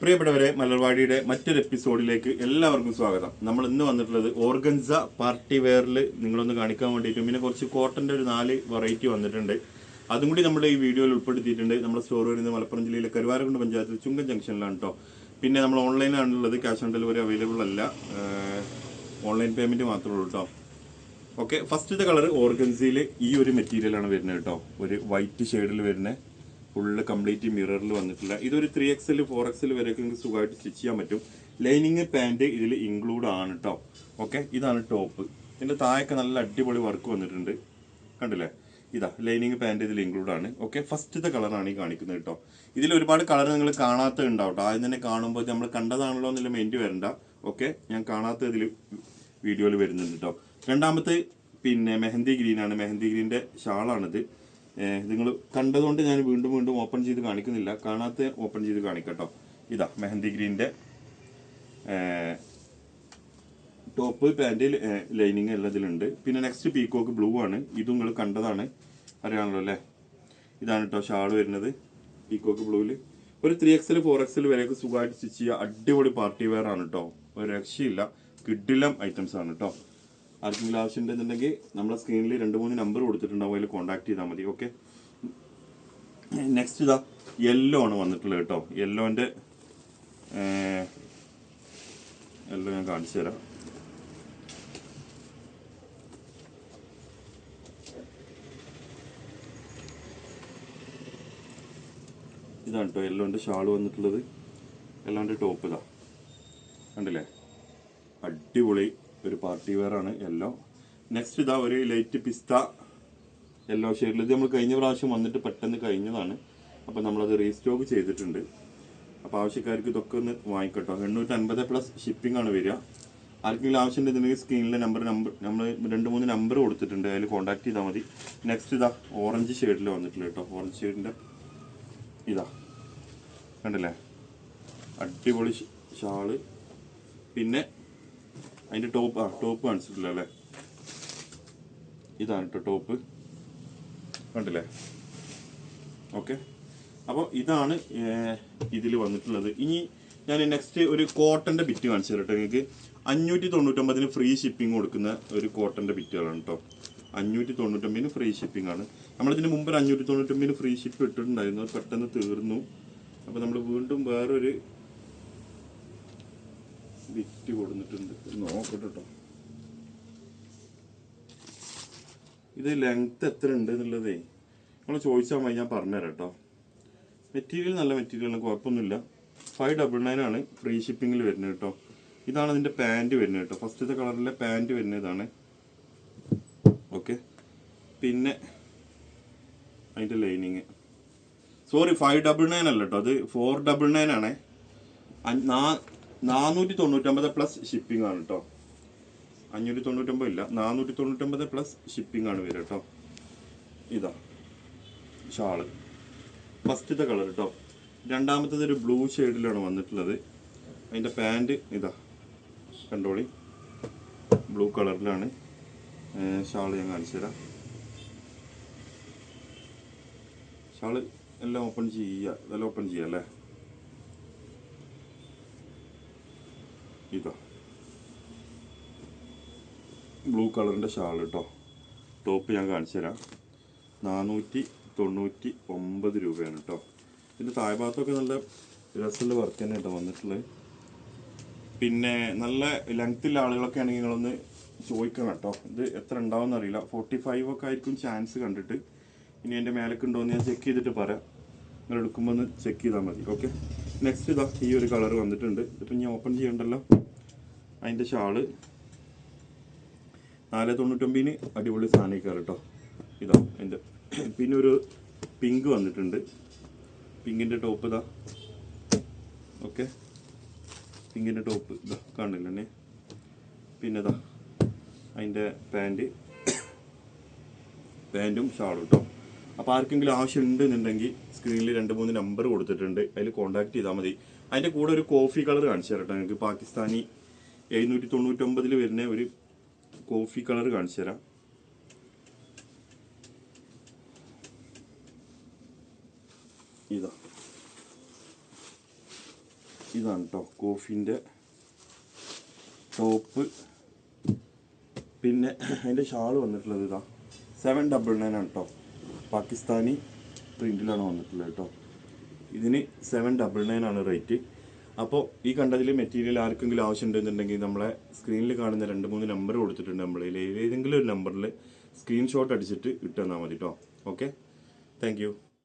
പ്രിയപ്പെട്ടവരെ മലർവാടിയുടെ മറ്റൊരു എപ്പിസോഡിലേക്ക് എല്ലാവർക്കും സ്വാഗതം. നമ്മൾ ഇന്ന് വന്നിട്ടുള്ളത് ഓർഗൻസ പാർട്ടി വെയറിൽ നിങ്ങളൊന്ന് കാണിക്കാൻ വേണ്ടിയിട്ടും. പിന്നെ കുറച്ച് കോട്ടന്റെ ഒരു നാല് വെറൈറ്റി വന്നിട്ടുണ്ട്. അതും കൂടി നമ്മുടെ ഈ വീഡിയോയിൽ ഉൾപ്പെടുത്തിയിട്ടുണ്ട്. നമ്മുടെ സ്റ്റോർ വരുന്നത് മലപ്പുറം ജില്ലയിലെ കരുവാരക്കുണ്ട് പഞ്ചായത്തിൽ ചുങ്കൻ ജംഗ്ഷനിലാണ് കേട്ടോ പിന്നെ നമ്മൾ ഓൺലൈനാണുള്ളത് ക്യാഷ് ഓൺ ഡെലിവറി അവൈലബിൾ അല്ല. ഓൺലൈൻ പേയ്മെന്റ് മാത്രമേ ഉള്ളൂ കേട്ടോ ഓക്കെ ഫസ്റ്റത്തെ കളർ ഓർഗൻസിയിൽ ഈ ഒരു മെറ്റീരിയലാണ് വരുന്നത് കേട്ടോ ഒരു വൈറ്റ് ഷെയ്ഡിൽ വരുന്ന ഫുള്ള് കംപ്ലീറ്റ് മിററിൽ വന്നിട്ടില്ല. ഇതൊരു ത്രീ എക്സൽ ഫോർ എക്സൽ വരെയൊക്കെ നിങ്ങൾക്ക് സുഖമായിട്ട് സ്റ്റിച്ച് ചെയ്യാൻ പറ്റും. ലൈനിങ് പാന്റ് ഇതിൽ ഇൻക്ലൂഡ് ആണ് കേട്ടോ ഓക്കെ ഇതാണ് ടോപ്പ് ഇതിന്റെ താഴൊക്കെ നല്ല അടിപൊളി വർക്ക് വന്നിട്ടുണ്ട്. കണ്ടില്ലേ? ഇതാ ലൈനിങ് പാന്റ് ഇതിൽ ഇൻക്ലൂഡ് ആണ്. ഓക്കെ ഫസ്റ്റത്തെ കളറാണ് ഈ കാണിക്കുന്നത് കേട്ടോ ഇതിൽ ഒരുപാട് കളർ നിങ്ങൾ കാണാത്ത ഉണ്ടാവും ആദ്യം തന്നെ കാണുമ്പോൾ നമ്മൾ കണ്ടതാണല്ലോ എന്നുള്ള മെയിന്റ് വരണ്ട. ഓക്കെ ഞാൻ കാണാത്ത ഇതിൽ വീഡിയോയിൽ വരുന്നുണ്ട് കേട്ടോ രണ്ടാമത്തെ പിന്നെ മെഹന്തി ഗ്രീനാണ്. മെഹന്തി ഗ്രീന്റെ ഷാളാണിത്. നിങ്ങൾ കണ്ടതുകൊണ്ട് ഞാൻ വീണ്ടും വീണ്ടും ഓപ്പൺ ചെയ്ത് കാണിക്കുന്നില്ല. കാണാത്ത ഓപ്പൺ ചെയ്ത് കാണിക്കട്ടോ. ഇതാ മെഹന്തി ഗ്രീന്റെ ടോപ്പ് പാന്റ് ലൈനിങ് എല്ലാം ഇതിലുണ്ട്. പിന്നെ നെക്സ്റ്റ് പീക്കോക്ക് ബ്ലൂ ആണ്. ഇതും നിങ്ങൾ കണ്ടതാണ്. അറിയാണല്ലോ അല്ലേ? ഇതാണ് കേട്ടോ ഷാൾ വരുന്നത് പീക്കോക്ക് ബ്ലൂവിൽ ഒരു ത്രീ എക്സൽ ഫോർ എക്സൽ വരെയൊക്കെ സുഖമായിട്ട് സ്റ്റിച്ച് ചെയ്യുക. അടിപൊളി പാർട്ടി വെയർ ആണ് കേട്ടോ ഒരു രക്ഷയില്ല. കിഡിലം ഐറ്റംസ് ആണ് കേട്ടോ ആർക്കെങ്കിലും ആവശ്യമുണ്ടെന്നുണ്ടെങ്കിൽ നമ്മുടെ സ്ക്രീനിൽ രണ്ട് മൂന്ന് നമ്പർ കൊടുത്തിട്ടുണ്ടാവും. അതിൽ കോൺടാക്ട് ചെയ്താൽ മതി. ഓക്കെ നെക്സ്റ്റ് ഇതാ യെല്ലോ ആണ് വന്നിട്ടുള്ളത് കേട്ടോ. യെല്ലോന്റെ യെല്ലോ ഞാൻ കാണിച്ചു തരാം. ഇതാണ് കേട്ടോ യെല്ലോന്റെ ഷാൾ വന്നിട്ടുള്ളത്. യെല്ലോന്റെ ടോപ്പ് ഇതാ. കണ്ടില്ലേ? അടിപൊളി. ഒരു പാർട്ടി വെയർ ആണ് യെല്ലോ. നെക്സ്റ്റ് ഇതാ ഒരു ലൈറ്റ് പിസ്ത യെല്ലോ ഷെയ്ഡിൽ ഇത് നമ്മൾ കഴിഞ്ഞ പ്രാവശ്യം വന്നിട്ട് പെട്ടെന്ന് കഴിഞ്ഞതാണ്. അപ്പോൾ നമ്മളത് റീസ്റ്റോക്ക് ചെയ്തിട്ടുണ്ട്. അപ്പോൾ ആവശ്യക്കാർക്ക് ഇതൊക്കെ ഒന്ന് വാങ്ങിക്കട്ടോ. എണ്ണൂറ്റി അൻപത് പ്ലസ് ഷിപ്പിംഗ് ആണ് വരിക. ആർക്കെങ്കിലും ആവശ്യമുണ്ടെന്നുണ്ടെങ്കിൽ സ്ക്രീനിലെ നമ്പർ നമ്പർ നമ്മൾ രണ്ട് മൂന്ന് നമ്പർ കൊടുത്തിട്ടുണ്ട്. അതിൽ കോൺടാക്ട് ചെയ്താൽ മതി. നെക്സ്റ്റ് ഇതാ ഓറഞ്ച് ഷെയ്ഡിൽ വന്നിട്ടുണ്ട് കേട്ടോ. ഓറഞ്ച് ഷെയ്ഡിന്റെ ഇതാ. കണ്ടില്ലേ? അടിപൊളി ഷാൾ. പിന്നെ അതിന്റെ ടോപ്പ് ആ ടോപ്പ് കാണിച്ചിട്ടില്ല അല്ലേ? ഇതാണ് കേട്ടോ ടോപ്പ് കണ്ടില്ലേ? ഓക്കെ അപ്പോൾ ഇതാണ് ഇതിൽ വന്നിട്ടുള്ളത്. ഇനി ഞാൻ നെക്സ്റ്റ് ഒരു കോട്ടന്റെ ബിറ്റ് കാണിച്ചു തരട്ടെ നിങ്ങൾക്ക്. അഞ്ഞൂറ്റി തൊണ്ണൂറ്റൊമ്പതിന് ഫ്രീ ഷിപ്പിംഗ് കൊടുക്കുന്ന ഒരു കോട്ടന്റെ ബിറ്റുകളാണ് കേട്ടോ അഞ്ഞൂറ്റി തൊണ്ണൂറ്റൊമ്പതിന് ഫ്രീ ഷിപ്പിംഗ് ആണ്. നമ്മളിതിന് മുമ്പ് അഞ്ഞൂറ്റി തൊണ്ണൂറ്റൊമ്പതിന് ഫ്രീ ഷിപ്പ് ഇട്ടിട്ടുണ്ടായിരുന്നു. പെട്ടെന്ന് തീർന്നു. അപ്പോൾ നമ്മൾ വീണ്ടും വേറൊരു ബിറ്റ് കൊടുത്തിട്ടുണ്ട്. നോക്കട്ടെ കേട്ടോ ഇത് ലെങ്ത് എത്ര ഉണ്ട് എന്നുള്ളതേ നമ്മൾ ചോദിച്ചാൽ മതി ഞാൻ പറഞ്ഞുതരാം കേട്ടോ മെറ്റീരിയൽ നല്ല മെറ്റീരിയലാണ് കുഴപ്പമൊന്നുമില്ല. ഫൈവ് ഡബിൾ നയൻ ആണ് ഫ്രീ ഷിപ്പിങ്ങിൽ വരുന്നത് കേട്ടോ. ഇതാണ് അതിന്റെ പാന്റ് വരുന്നത് കേട്ടോ. ഫസ്റ്റത്തെ കളറിലെ പാന്റ് വരുന്നത് ഇതാണ്. ഓക്കെ പിന്നെ അതിന്റെ lining sorry five double nine അല്ല കേട്ടോ. അത് ഫോർ ഡബിൾ നയൻ ആണേ. നാനൂറ്റി തൊണ്ണൂറ്റൊമ്പത് പ്ലസ് ഷിപ്പിംഗ് ആണ് കേട്ടോ അഞ്ഞൂറ്റി തൊണ്ണൂറ്റൊമ്പത് ഇല്ല നാനൂറ്റി തൊണ്ണൂറ്റൊമ്പത് പ്ലസ് ഷിപ്പിംഗ് ആണ് വരിക കേട്ടോ ഇതാ ഷാൾ. ഫസ്റ്റത്തെ കളർ കേട്ടോ രണ്ടാമത്തത് ഒരു ബ്ലൂ ഷെയ്ഡിലാണ് വന്നിട്ടുള്ളത്. അതിന്റെ പാന്റ് ഇതാ കണ്ടോളി. ബ്ലൂ കളറിലാണ് ഷാൾ ഞാൻ കാണിച്ചു തരാം. ഷാൾ എല്ലാം ഓപ്പൺ ചെയ്യുക ഇതെല്ലാം ഓപ്പൺ ചെയ്യാം അല്ലേ? ഇതാ. ബ്ലൂ കളറിന്റെ ഷാൾ കേട്ടോ ടോപ്പ് ഞാൻ കാണിച്ചു തരാം. നാനൂറ്റി തൊണ്ണൂറ്റി ഒമ്പത് രൂപയാണ് കേട്ടോ ഇതിന്റെ താഴ്ഭാഗത്തൊക്കെ നല്ല രസമുള്ള വർക്ക് തന്നെ കേട്ടോ വന്നിട്ടുള്ളത്. പിന്നെ നല്ല ലെങ്ത്തിലുള്ള ആളുകളൊക്കെ ആണെങ്കിൽ നിങ്ങളൊന്ന് ചോദിക്കണം കേട്ടോ ഇത് എത്ര ഉണ്ടാവും എന്നറിയില്ല ഫോർട്ടി ഫൈവ് ഒക്കെ ആയിരിക്കും ചാൻസ് കണ്ടിട്ട്. ഇനി എന്റെ മേലേക്ക് ഉണ്ടോയെന്ന് ഞാൻ ചെക്ക് ചെയ്തിട്ട് പറയാം. നിങ്ങൾ എടുക്കുമ്പോൾ ഒന്ന് ചെക്ക് ചെയ്താൽ മതി. ഓക്കെ നെക്സ്റ്റ് ഇതാ ഈ ഒരു കളർ വന്നിട്ടുണ്ട്. ഇതിപ്പോൾ ഞാൻ ഓപ്പൺ ചെയ്യണ്ടല്ലോ. അതിന്റെ ഷാൾ. നാല് തൊണ്ണൂറ്റൊമ്പതിന് അടിപൊളി സാധനിക്കാറ് കേട്ടോ. ഇതാ എന്റെ പിന്നെ ഒരു പിങ്ക് വന്നിട്ടുണ്ട്. പിങ്കിന്റെ ടോപ്പ് ഇതാ. ഓക്കെ. പിങ്കിന്റെ ടോപ്പ് ഇതാ കാണില്ല തന്നെ പിന്നെ ഇതാ അതിന്റെ പാന്റ് പാന്റും ഷാളും കേട്ടോ. അപ്പോൾ ആർക്കെങ്കിലും ആവശ്യം ഉണ്ടെന്നുണ്ടെങ്കിൽ സ്ക്രീനിൽ രണ്ട് മൂന്ന് നമ്പർ കൊടുത്തിട്ടുണ്ട്. അതിൽ കോൺടാക്ട് ചെയ്താൽ മതി. അതിന്റെ കൂടെ ഒരു കോഫി കളർ കാണിച്ചു തരട്ടോ നിങ്ങൾക്ക് പാകിസ്ഥാനി എഴുന്നൂറ്റി തൊണ്ണൂറ്റൊമ്പതിൽ വരുന്ന ഒരു കോഫി കളർ കാണിച്ചു തരാം. ഇതാ. ഇതാണ് കേട്ടോ കോഫിന്റെ ടോപ്പ്. പിന്നെ അതിന്റെ ഷാൾ വന്നിട്ടുള്ളത് ഇതാ. സെവൻ ഡബിൾ നയൻ ആണ് കേട്ടോ പാകിസ്ഥാനി പ്രിന്റിലാണ് വന്നിട്ടുള്ളത് കേട്ടോ ഇതിന് സെവൻ ഡബിൾ നയൻ ആണ് റേറ്റ്. അപ്പോൾ ഈ കണ്ടതിൽ മെറ്റീരിയൽ ആർക്കെങ്കിലും ആവശ്യമുണ്ടെന്നുണ്ടെങ്കിൽ നമ്മളെ സ്ക്രീനിൽ കാണുന്ന രണ്ട് മൂന്ന് നമ്പർ കൊടുത്തിട്ടുണ്ട് നമ്മളിൽ ഏതെങ്കിലും ഒരു നമ്പറിൽ സ്ക്രീൻഷോട്ട് അടിച്ചിട്ട് ഇട്ടു തന്നാൽ മതി കേട്ടോ ഓക്കെ താങ്ക്